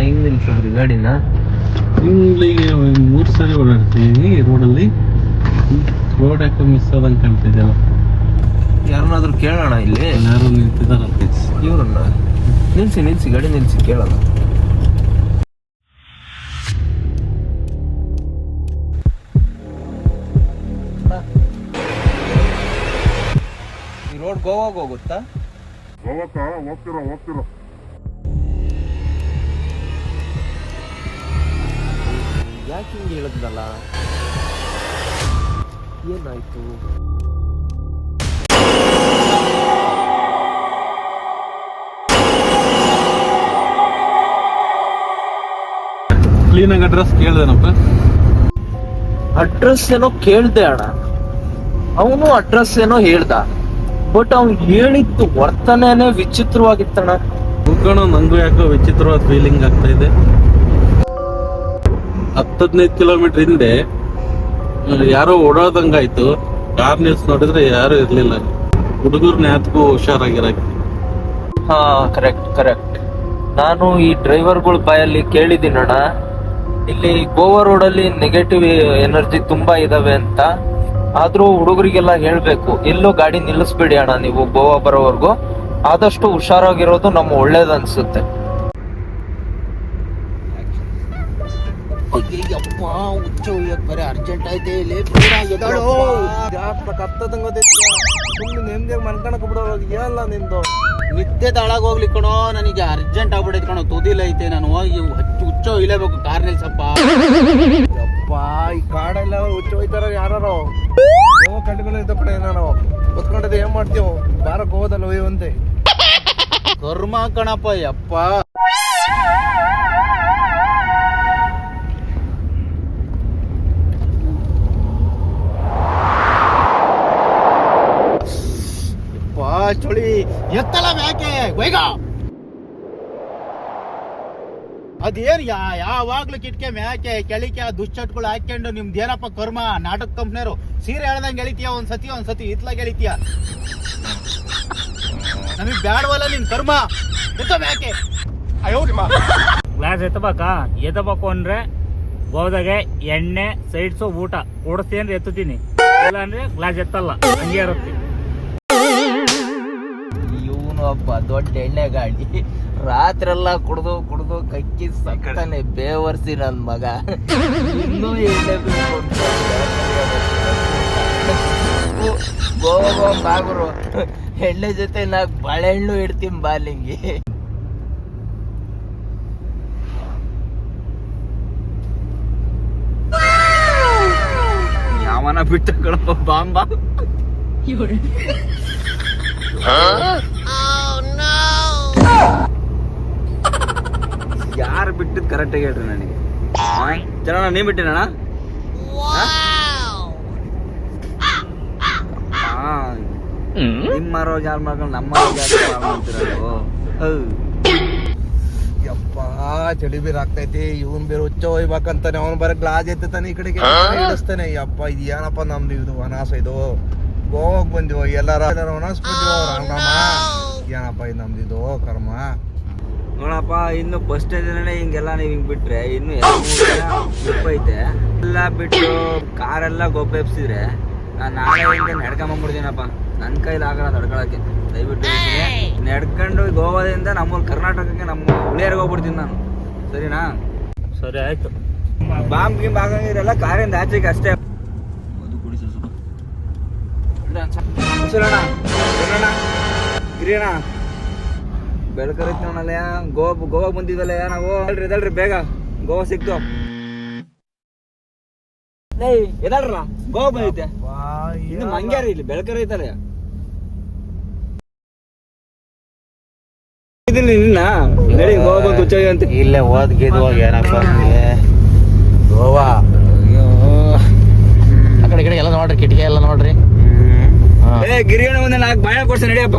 ಹಿಂಗ್ ನಿಲ್ಸಿದ್ರಿ ಗಾಡಿನ ಇಲ್ಲಿಗೆ ಮೂರು ಸರಿ ಓಡಾಡ್ತೀನಿ ರೋಡಲ್ಲಿ ರೋಡ್ ಯಾಕೆ ಮಿಸ್ ಆದಂಗೆ ಕಾಣ್ತಿದ್ದೆಲ್ಲ ಯಾರನ್ನಾದ್ರೂ ಕೇಳೋಣ ಇಲ್ಲಿ? ಯಾರು ನಿಂತಿದ್ದಾರೆ ಇವ್ರನ್ನ. ನಿಲ್ಸಿ ನಿಲ್ಸಿ ಗಾಡಿ ನಿಲ್ಸಿ ಕೇಳೋಣ. ಈ ರೋಡ್ ಗೋವಾಗ ಹೋಗುತ್ತಾ? ಹೋಗಕ್ಕ ಹೋಗ್ತಿರೋ ಹೋಗ್ತಿರೋ. ಯಾಕೆ ಹಿಂಗೆ ಹೇಳಿದ್ನಲ್ಲ? ಏನಾಯ್ತು? ಕ್ಲೀನಾಗಿ ಅಡ್ರೆಸ್ ಕೇಳ್ದೇನಪ್ಪ ಅಡ್ರೆಸ್ ಏನೋ ಕೇಳ್ದೆ ಅಣ್ಣ. ಅವನು ಅಡ್ರೆಸ್ ಏನೋ ಹೇಳ್ದ. ಬಟ್ ಅವ್ನು ಹೇಳಿದ್ದು ವರ್ತನೆನೇ ವಿಚಿತ್ರವಾಗಿತ್ತಣ್ಣ. ಉಳ್ಕೊಂಡು ನಂಗೂ ಯಾಕೋ ವಿಚಿತ್ರವಾದ ಫೀಲಿಂಗ್ ಆಗ್ತಾ ಇದೆ. ಹತ್ತು ಹದಿನೈದು ಕಿಲೋಮೀಟರ್ ಹಿಂದೆ ಯಾರೋ ಓಡಾಡ್ದಂಗಾಯ್ತು. ಕಾರ್ ನಿಲ್ಸ್ ನೋಡಿದ್ರೆ ಯಾರು ಇರ್ಲಿಲ್ಲ. ಹುಡುಗರ್ನ ಯಾತ್ಗೂ ಹುಷಾರಾಗಿರಾಕಿ ಹಾ ಕರೆಕ್ಟ್ ಕರೆಕ್ಟ್ ನಾನು ಈ ಡ್ರೈವರ್ಗಳ ಬಾಯಲ್ಲಿ ಕೇಳಿದ್ದೀನಣ್ಣ ಇಲ್ಲಿ ಗೋವಾ ರೋಡಲ್ಲಿ ನೆಗೆಟಿವ್ ಎನರ್ಜಿ ತುಂಬಾ ಇದಾವೆ ಅಂತ. ಆದ್ರೂ ಹುಡುಗರಿಗೆಲ್ಲ ಹೇಳ್ಬೇಕು, ಎಲ್ಲೂ ಗಾಡಿ ನಿಲ್ಲಿಸ್ಬೇಡಿ ಅಣ್ಣ ನೀವು ಗೋವಾ ಬರೋವರೆಗೂ. ಆದಷ್ಟು ಹುಷಾರಾಗಿರೋದು ನಮ್ಮ ಒಳ್ಳೇದನ್ಸುತ್ತೆ ಅಯ್ಯಪ್ಪ ಹುಚ್ಚ ಒಯ್ಯಕ್ ಬರೀ ಅರ್ಜೆಂಟ್ ಐತೆ ಇಲ್ಲಿ. ಸುಮ್ಮನೆ ನೆಮ್ಮದಿಯಾಗಿ ಮನ್ಕಣಕ್ ಬಿಡೋರು ಏನಲ್ಲ ನಿಂದು? ನಿದ್ದೆ ತಳಗ ಹೋಗ್ಲಿ ಕಣೋ ನನಗೆ ಅರ್ಜೆಂಟ್ ಆಗ್ಬಿಡೈತೆ ಕಣೋ ತುದಿಲ್ ಐತೆ ನಾನು. ಹೋಗಿ ಹಚ್ಚು ಹುಚ್ಚ ಇಲೇಬೇಕು ಕಾರ್ ನಿಲ್ಸಪ್ಪ ಯಪ್ಪ ಈ ಕಾಡೆಲ್ಲ ಹುಚ್ಚ ಹೋಯ್ತಾರ ಯಾರು ಯಾವ ಕಂಡುಗಳು ಇದ್ದ ಕಡೆ ನಾನು. ಹೊತ್ಕೊಂಡಿದ್ದೆ ಏನ್ ಮಾಡ್ತೀವಿ ಬಾರ ಹೋದಲ್ಲ ಒಯ್ಯುವಂತೆ. ಕರ್ಮ ಕಣಪ್ಪ ಯಪ್ಪ. ಚಳಿ. ಎತ್ತಲ ಮ್ಯಾಕೆ ವೈಗ. ಅದೇನು ಯಾ, ಯಾವಾಗ್ಲೂ ಕಿಟ್ಕೆ ಮ್ಯಾಕೆ ಕೆಳಿಕೆ, ದುಶ್ಚಟ್ಗಳು ಹಾಕೊಂಡು ನಿಮ್ದು ಏನಪ್ಪ ಕರ್ಮ? ನಾಟಕ ಕಂಪ್ನಿಯವರು. ಸೀರೆ ಹೇಳ್ದಂಗೆ ಎಳಿತೀಯ ಒಂದ್ ಸತಿ ಒಂದ್ ಸತಿ ಇತ್ಲಾಗ ಎಳಿತೀಯ. ನಮಗ್ ಬ್ಯಾಡವಲ್ಲ ನಿನ್ ಕರ್ಮ. ಎತ್ತ ಮ್ಯಾಕೆ ಗ್ಲಾಸ್ ಎತ್ತಬೇಕ? ಎತ್ತಬೇಕು ಅಂದ್ರೆ ಗೋದಾಗೆ ಎಣ್ಣೆ, ಸೈಡ್ಸು ಊಟ. ಕೊಡಿಸ್ತೀನಿ ಅಂದ್ರೆ ಎತ್ತುತ್ತೀನಿ. ಇಲ್ಲ ಅಂದ್ರೆ ಗ್ಲಾಸ್ ಎತ್ತಲ್ಲ. ಹಂಗೆ ಇರುತ್ತೆ. ಒಬ್ಬ ದೊಡ್ಡ ಎಣ್ಣೆ ಗಾಡಿ ರಾತ್ರೆಲ್ಲ ಕುಡ್ದು ಕುಡ್ದು ಕಕ್ಕಿ ಸಕ್ಕನೆ ಬೇವರ್ಸಿ ನನ್ ಮಗ. ಇನ್ನೂ ಎಣ್ಣೆ ಗೋವಾ ಬಾಗುರು ಎಣ್ಣೆ ಜೊತೆ ನಾ ಬಾಳೆಹಣ್ಣು ಇಡ್ತೀನಿ ಬಾಲಿಂಗಿ ಯಾವನ ಬಿಟ್ಟ ಬಾಂಬಾ. ಬಾಂಬ ಯಾರು ಬಿಟ್ಟಿದ್ ಕರೆಕ್ಟಾಗಿ ಹೇಳ್ರಿ ನನಗೆ? ಜನ ನೀ ಬಿಟ್ಟಿನಣ್ಣ ನಿಮ್ಮ ರೋಜ್ ಯಾರು ಮಾಡ್ಕೊಂಡು ನಮ್ಮ ಯಪ್ಪ ಚಳಿ ಬೀರ್ ಆಗ್ತೈತಿ, ಇವನ್ ಬೇರೆ ಹುಚ್ಚ ಹೋಯ್ಬೇಕಂತಾನೆ ಅವನ್ ಬರ ಗ್ಲಾಸ್ ಎತ್ತಾನೆ ಈ ಕಡೆಗೆ. ಇಡಿಸ್ತಾನೆ ಯಪ್ಪ ಇದು ಏನಪ್ಪ ನಮ್ದು ಇದು ವನಾಸ ಇದು? ಹೋಗ್ ಬಂದಿವ, ಎಲ್ಲಾರ ಎಲ್ಲಾರ ವನಾಸ ಬಂದಿವ ಏನಪ್ಪ ಇದು ನಮ್ದು ಇದು ಕರ್ಮ. ನೋಡಪ್ಪ ಇನ್ನು ಫಸ್ಟ್ ದಿನನೇ ಹಿಂಗೆಲ್ಲ ನೀವು ಹಿಂಗೆ ಬಿಟ್ರೆ ಇನ್ನು ಟ್ರಿಪ್ ಐತೆ. ಎಲ್ಲ ಬಿಟ್ಟು ಕಾರೆಲ್ಲ ಗೊಬ್ಬ ನಾನು ನಾಳೆ ಹಿಂಗೆ ನಡ್ಕೊಂಬಂದ್ಬಿಡ್ತೀನಪ್ಪ ನನ್ನ ಕೈಲಿ ಆಗಲ್ಲ ನಡ್ಕೊಳಕ್ಕೆ ದಯವಿಟ್ಟು. ನಡ್ಕೊಂಡು ಗೋವಾದಿಂದ ನಮ್ಮ ಕರ್ನಾಟಕಕ್ಕೆ ನಮ್ಮ ಹುಳಿಯರ್ಗೆ ಹೋಗ್ಬಿಡ್ತೀನಿ ನಾನು. ಸರಿನಾ? ಸರಿ ಆಯ್ತು. ಬಾಂಬ್ ಗಿಂಬ್ ಆಗಂಗಿರಲ್ಲ ಕಾರಿಂದ ಆಚೆಗೆ ಅಷ್ಟೇ. ಮಧು ಕುಡಿಸು ಸ್ವಲ್ಪ. ಬೆಳಕರಿ ನೋಡಲ್ಲ ಗೋವಾ ಗೋವಾ ಬಂದಿದ್ವಲ್ಲ ನಾವು. ಹೇಳ್ರಿ ಇದಲ್ರಿ ಬೇಗ? ಗೋವಾ ಸಿಕ್ತು. ಏಯ್ ಎದಳ್ರ ಗೋವಾ ಬಂದೈತೆ ಇನ್ನು ಮಂಗ್ಯಾರ ಇಲ್ಲಿ ಬೆಳಕರೈತಲ್ಲ ಇದೀನಿ ನಿನ್ನ? ನಡಿ ಗೋವಾ ಬಂದು ಅಂತ. ಇಲ್ಲೇ ಓದ್ ಗಿದ್ವಾಗ ಏನಪ್ಪ ಗೋವಾ. ಆ ಕಡೆ ಈ ಕಡೆ ಎಲ್ಲ ನೋಡ್ರಿ ಕಿಟಕಿ ಎಲ್ಲ ನೋಡ್ರಿ. ಏ ಗಿರಿಯಣ್ಣ ಒಂದ್ ನಾಲ್ಕು ಬಾಯ ಕೊಡ್ಸ ನಡಿಯಪ್ಪ.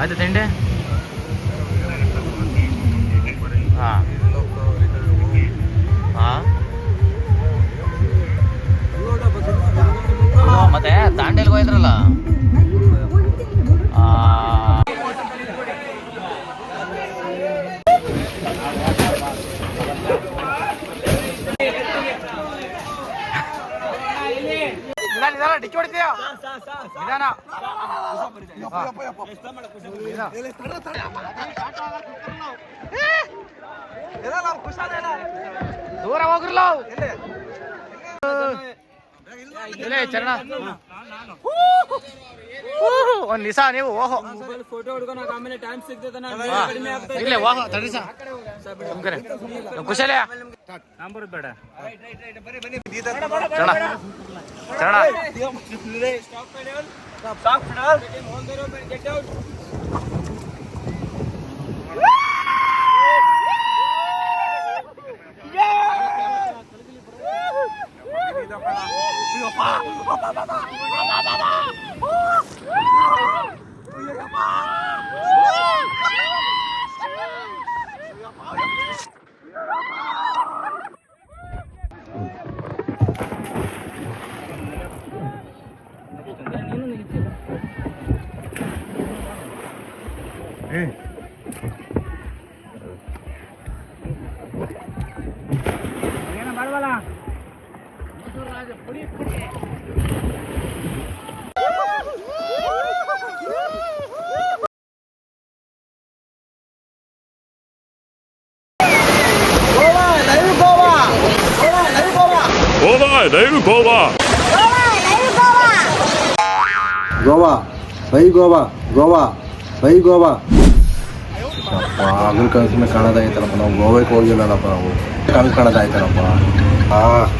ಆಯ್ತು ತಿಂಡಿ? ನಿಧಾನ, ಡಿಕ್ಕಿ ಹೊಡಿತೀಯ? ನಿಧಾನ. ದೂರ ಹೋಗ್ರಲ್ಲ ಚರಣ? ಒಂದ್ ದಿವಸ ನೀವು ಓಹೋ. ಫೋಟೋ ಹೊಡ್ಕೊಂಡು ಆಮೇಲೆ ಟೈಮ್ ಸಿಗ್ತದೆ ಹಾ. ಇಲ್ಲೇ ಓಹೋ ತಡಿ ಸರ್ ಕುಶಲ ನಂಬರ್ ಬೇಡ ಚರಣ ಚರಣ 아빠! 아빠 봐봐! 아빠 봐봐! 예. ಗೋವಾ ಗೋವಾ ಬೈ ಗೋವಾ ಗೋವಾ ಬೈ ಗೋವಾ ಅಗ್ರ ಕನಸಿನ ಕಾಣೋದಾಯ್ತಲ್ಲಪ್ಪ ನಾವು ಗೋವಾಕ್ಕೆ ಹೋಗಿಲ್ಲಲ್ಲಪ್ಪ ನಾವು ಕನಸು ಕಾಣೋದಾಯ್ತಲ್ಲಪ್ಪ ಆ